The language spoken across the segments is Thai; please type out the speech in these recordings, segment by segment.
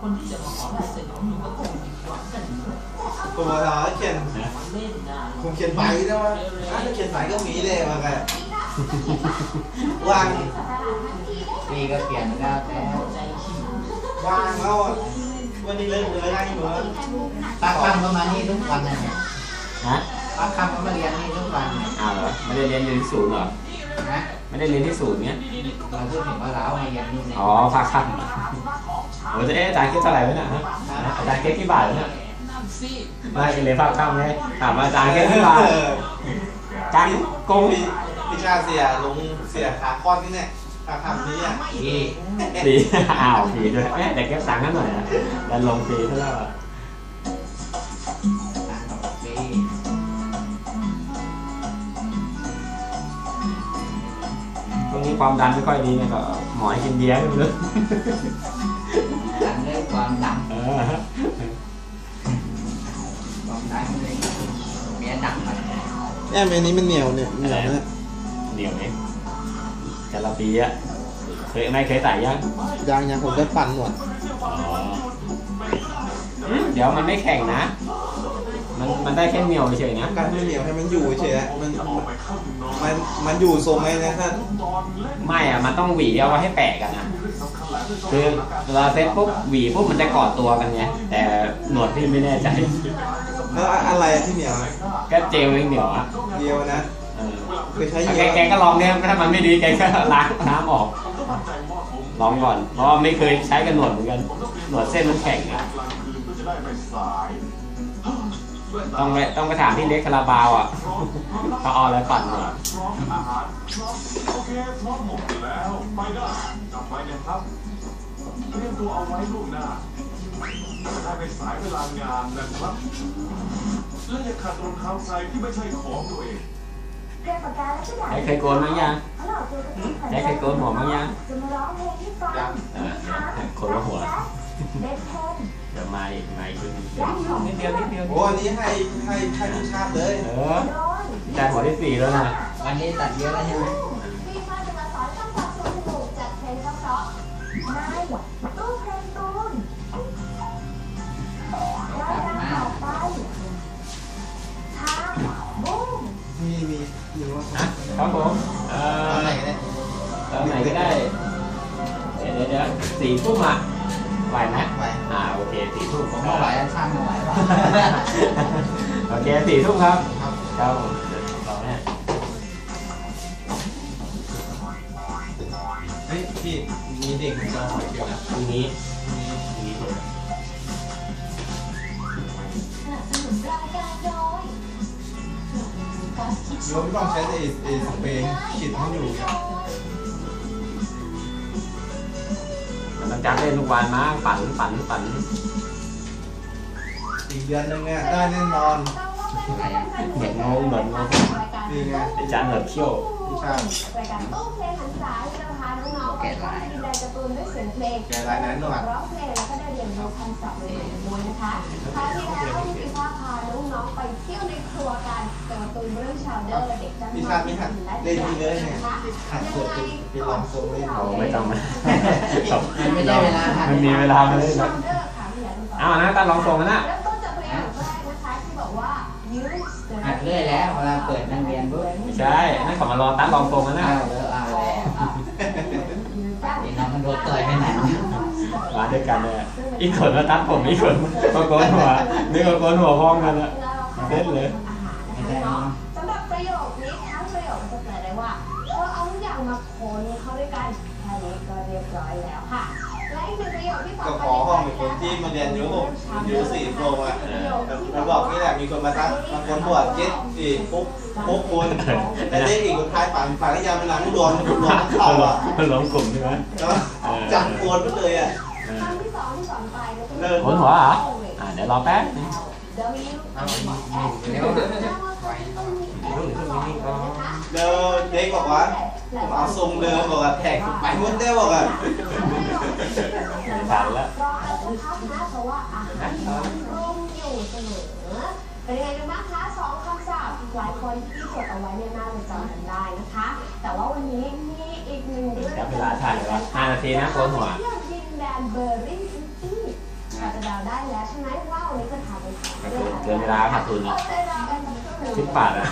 คนที่จะมาขอลายเซ็นของลุงก็คงผิดหวังกันอยู่ตัวเราเขียนเล่นได้คงเขียนใบได้ว่าถ้าเขียนใบก็มีเลยมาไงวางพี่ก็เปลี่ยนแล้วแต่ใจหิววางแล้วอะวันนี้เลิกเลยได้เหมือนป้าค่ำก็มานี่ทุกวันนะเนี่ยฮะป้าค่ำก็มาเรียนนี่ทุกวันเนี่ยอ้าวเหรอไม่ได้เรียนอยู่ที่ศูนย์เหรอนะไม่ได้เรียนที่ศูนย์เนี้ยเราพูดถึงว่าเรามาเรียนนี่เนี่ยอ๋อภาคค่ำ โอ้จะเอ๊ะอาจารย์คิดเท่าไหร่วะเนี่ยฮะอาจารย์คิดกี่บาทวะเนี่ยนั่นสิไม่เรียนภาคค่ำไงถามว่าอาจารย์คิดกี่บาทอาจารย์โกงพี่พี่ชาเสียลงเสียขาคอนนี่เนี่ยขาคำนี้อะพี่ฟรีอ้าวฟรีด้วยเอ๊ะเดี๋ยวเก็บตังค์กันหน่อยนะแล้วลงฟรีเท่าไหร่วะตังค์กับพี่ตรงนี้ความดันไม่ค่อยดีเนี่ยก็หมอให้กินเบียร์ไม่รู้ ความดังเลยเมียดังมาแอมอันนี้มันเหนียวเนี่ยเหนียวนะเหนียวเองแต่ละปีอะเคยไม่เคยใส่ยังยางยางผมได้ปั่นหมดอ๋ออืมเดี๋ยวมันไม่แข็งนะ มันมันได้แค่เหนียวเฉยๆนะการไม่เหนียวให้มันอยู่เฉยๆมันมันมันอยู่ทรงไหมนะถ้าไม่อะมันต้องหวีเอาไว้ให้แปะกันนะคือเวลาเซ็ตปุ๊บหวีปุ๊บมันจะกอดตัวกันไงแต่หนวดพี่ไม่แน่ใจ แล้วอะไรที่เหนียวอะก็เจลเองเหนียวอะเดียวนะเออเคยใช้แกเยอะแกก็ลองเนี่ยถ้ามันไม่ดีแกก็ล้างน้ำออก ลองก่อน เพราะว่าไม่เคยใช้กันหนวดเหมือนกัน หนวดเส้นมันแข็งอะต้องไปต้องไปถามที่เล็กคาราบาวอะเขาเอาอะไรปั่นเนี่ยโอเคพร้อมหมดแล้วไปได้ กลับไปนะครับเตรียมตัวเอาไว้ล่วงหน้าจะได้ไม่สายเวลางานนะครับ และอย่าขัดรองเท้าใครที่ไม่ใช่ของตัวเองไอ้เคยโกนมั้งยังไอ้เคยโกนหัวมั้งยังจะมาร้องเพลงให้ฟังยังเออเนี่ยโคนละหัวเล่นเพลงเดี๋ยวมาอีกมาอีกนิดเดียวนิดเดียวโอ้อันนี้ให้ให้ให้พี่ชาติเลยเออจานหัวที่สี่แล้วนะวันนี้ตัดเยอะแล้วใช่ไหม มมีมีมีว่านะครับผมเอ่ตอนไหนอเนี่ยตอนไหนก็ได้ เดี๋ยวเดี๋ยวเดี๋ยวสี่ทุ่มอะไหวไหมไปอ่าโอเคสี่ทุ่มผมไม่ไหวแล้วช่างไม่ไหวว่ะโอเคสี่ทุ่มครับ ครับครับผมเดี๋ยวเราเนี่ย เฮ้ยพี่มีเด็กมันจะหอยเกี่ยวนะพรุ่งนี้พรุ่งนี้เดี๋ยวสนับสนุนรายการโดยก๊าซคิด โยมไม่ต้องใช้ไอ้ไอ้สเปรย์ฉีดให้อยู่เนี่ยมันจะเล่นทุกวันมาฝันฝันฝันอีกเดือนนึงเนี่ยได้แน่นอนเหมือนงงเหมือนงงนี่ไงไอ้จานเหนือเขี้ยวพี่ชาติรายการตู้เพลงหันษา การ์ตูนด้วยเสียงเพลงแกรายนั้นหน่อยร้องเพลงแล้วก็ได้เรียนรู้คำศัพท์ใหม่ๆด้วยนะคะคราวที่แล้วพี่ฟ้าพาน้องๆไปเที่ยวในครัวกันกับการ์ตูนเรื่องชาวเดอร์เด็กจังพี่ชาติไม่หัดเล่นดีเลยเนี่ยหัดเกิดเป็นเป็นลองทรงเล่นโอ้ไม่ต้องมามันไม่ได้เวลาหัดมันมีเวลามาเล่นชานะวเดอร์ค่ะพี่ใหญ่ดูก่อนเอานะตาลองทรงกันนะเริ่มต้นจากเพลงแรกนะคะที่บอกว่า use the หัดเรื่อยแล้วเวลาเปิดนักเรียนปุ๊บไม่ใช่นั่นเขอมารอตาลองทรงกันนะ นี่น้องมันโดนต่อยไปไหนวะมาด้วยกันเลยอีกคนมาตัดผมอีกคนมาโกนหัวนี่ก็โกนหัวพ้องกันละเล่นเลยไม่ได้เนาะสำหรับประโยคนี้ทั้งประโยคจะแปลได้ว่าเธอเอาทุกอย่างมาคนเข้าด้วยกันแค่นี้ก็เรียบร้อยแล้วค่ะและอี กหนึ่งประโยคที่ก็ขอห้องเป็นคนที่มาเรียนยุโรปยุสี่โปรอะมันบอกนี่แหละมีคนมาทักบางคนบวชเจ็ดสี่ปุ๊บปุ๊บคนแต่เด็กอีกคนท้ายฝันฝันยามเวลาไม่รวมรวมทั้งเข่าอะมันหลงกลุ่มใช่ไหมแล้วจับโกนไปเลยอะเออคำที่สองที่สอนไปแล้วก็เริ่มโกนหัวเหรออ่าเดี๋ยวรอแป๊บนึง W เอาอีกเร็วแล้วเด็กบอกว่าผมเอาทรงเดิมบอกว่าแท็กไปหมดได้บอก อ่ทันล้วรออาสักพักนะเพราะว่าอาหารรุ่งอยู่เสมอเป็นยังไงกันบ้างคะสองคำศัพท์หลายคนที่จดเอาไว้เนี่ยน่าจะจำกันได้นะคะ แต่ว่าวันนี้มีอีกหนึ่งเรื่องเวลาถ่ายไว้ห้านาทีนะโกนหัวเที่ยวดินแดนเบอร์รี่ซิตี้ก็คือเกินเวลาขาดทุนสิบบาทอะ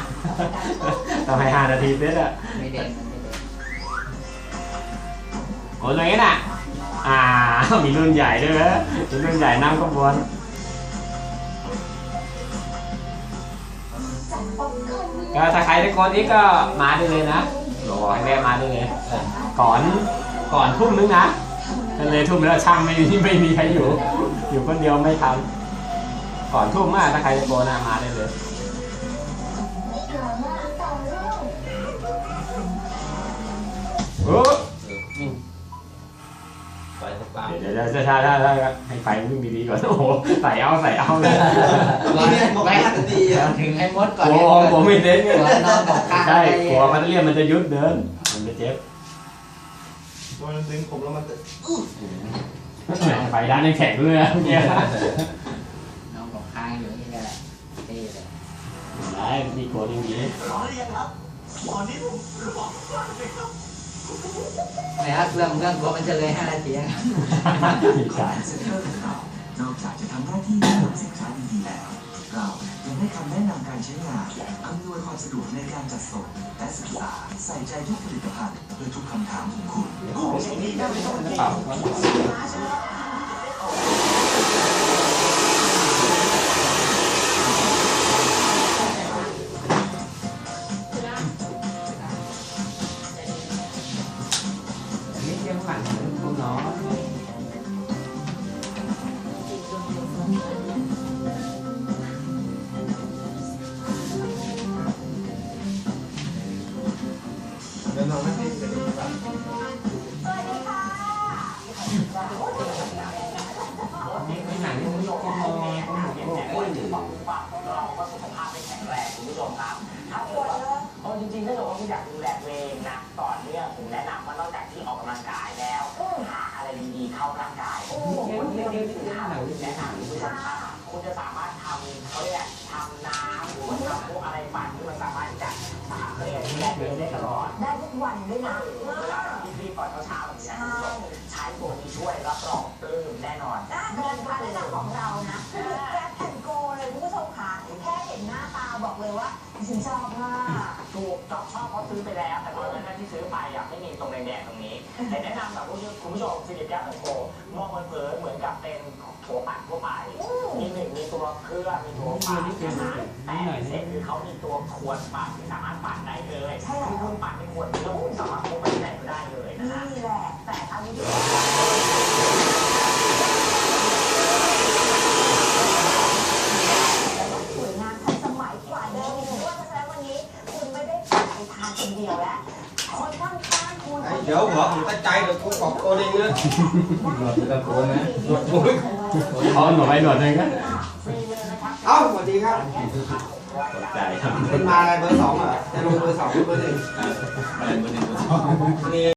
ต้องให้ห้านาทีเสร็จอะไม่เด่นมันไม่เด่นโอ้ยอย่างนี้น่ะ อ่า มีรุ่นใหญ่ด้วยนะมีรุ่นใหญ่นั่งขบวนก็ถ้าใครจะกดอีกก็มาได้เลยนะบอกให้แม่มาได้เลย ก่อนก่อนทุ่มนึงนะถ้าเลยทุ่มแล้วช่างไม่มีไม่มีใครอยู่ อยู่คนเดียวไม่ทำก่อนทุ่มมากถ้าใครจะโกนนะมาได้เลยโอ้ เดี๋ยวเดี๋ยวถ้าถ้าถ้าให้ไฟวิ่งดีๆก่อนโอ้โหใส่เอาใส่เอาเลยนี่เนี่ยบอกให้านาทีถึงให้มดก่อนกลัวผมไม่เต้นไงกลัวนอนบอกข้างใช่กลัวมันเรียกมันจะยุดเดิน มันจะเจ็บมันดึงผมแล้วมันจะไฟด้านยังแข็งเลยอะเนี่ยน้องบอกข้างอยู่นี่ก็เท่เลยได้มีโกนอย่างนี้ไม่ฮะเครื่ องเครื่องกลัวมันจะเลยห้านาทีนะมีสายเซ็นเตอร์ของเรานอกจากจะทำหน้าที่ดูแลสินค้าดีๆแล้ว เรายังให้คำแนะนำการใช้งานอำนวยความสะดวกในการจัดส่งและศึกษาใส่ใจทุกผลิตภัณฑ์เพื่อทุกคำถามของคุณเปล่านี่ ริงๆถ้าเกิดว่าคุณอยากดูแลตัวเองนะต่อเนื่องผมแนะนำว่านอกจากที่ออกกำลังกายแล้วหาอะไรดีๆเข้าร่างกายวันนี้เรามีสินค้าที่แนะนำคุณผู้ชมครับคุณจะสามารถทำเขาเรียกทำน้ำหรือว่าทำพวกอะไรปั่นที่มันสามารถที่จะสามารถดูแลตัวเองได้ตลอดได้ทุกวันด้วยนะเวลาที่รีบก่อนเช้าๆแบบนี้นะคุณผู้ชมใช้ตัวนี้ช่วยรับรองปลื้มแน่นอนด้านเงินการแนะนำของเรานะคือแกร็บแอนโกเลยคุณผู้ชมค่ะแค่เห็นหน้าตาบอกเลยว่าฉันชอบมาก ถูกจอบชอบเขาซื้อไปแล้ว แต่ตอนนั้นที่ซื้อไปอะไม่มีตรงแดงๆตรงนี้ แต่แนะนำแบบคุณผู้ชมฟิลิปแก๊สโกมองเผินๆเหมือนกับเป็นถั่วปั่นทั่วไปมีหนึ่งมีตัวเครื่องมีตัวปั่นนะแต่พิเศษคือเขามีตัวขวดปั่นที่สามารถปั่นได้เลยใช่แล้วคุณปั่นเป็นขวดนี้แล้วคุณสามารถพกไปที่ไหนก็ได้เลยนะฮะ นี่แหละ แต่อันนี้สวยงามทันสมัยกว่าเดิมอีกด้วยเพราะฉะนั้นวันนี้คุณไม่ได้ไปทานคนเดียวแล้ว คนข้างๆคุณ ไอ้ เดี๋ยวหัวผมตั้งใจเดี๋ยวกูกอบโกนเองเลยหนวดตะโกนนะหนวดมุ้ยเอาหน่อยหน่อยหนึงก็เอ้าสวัสดีครับตกใจครับเป็นมาอะไรเบอร์สองเหรอจะลงเบอร์สองหรือเบอร์หนึ่งอะไรบนหนึ่งนี่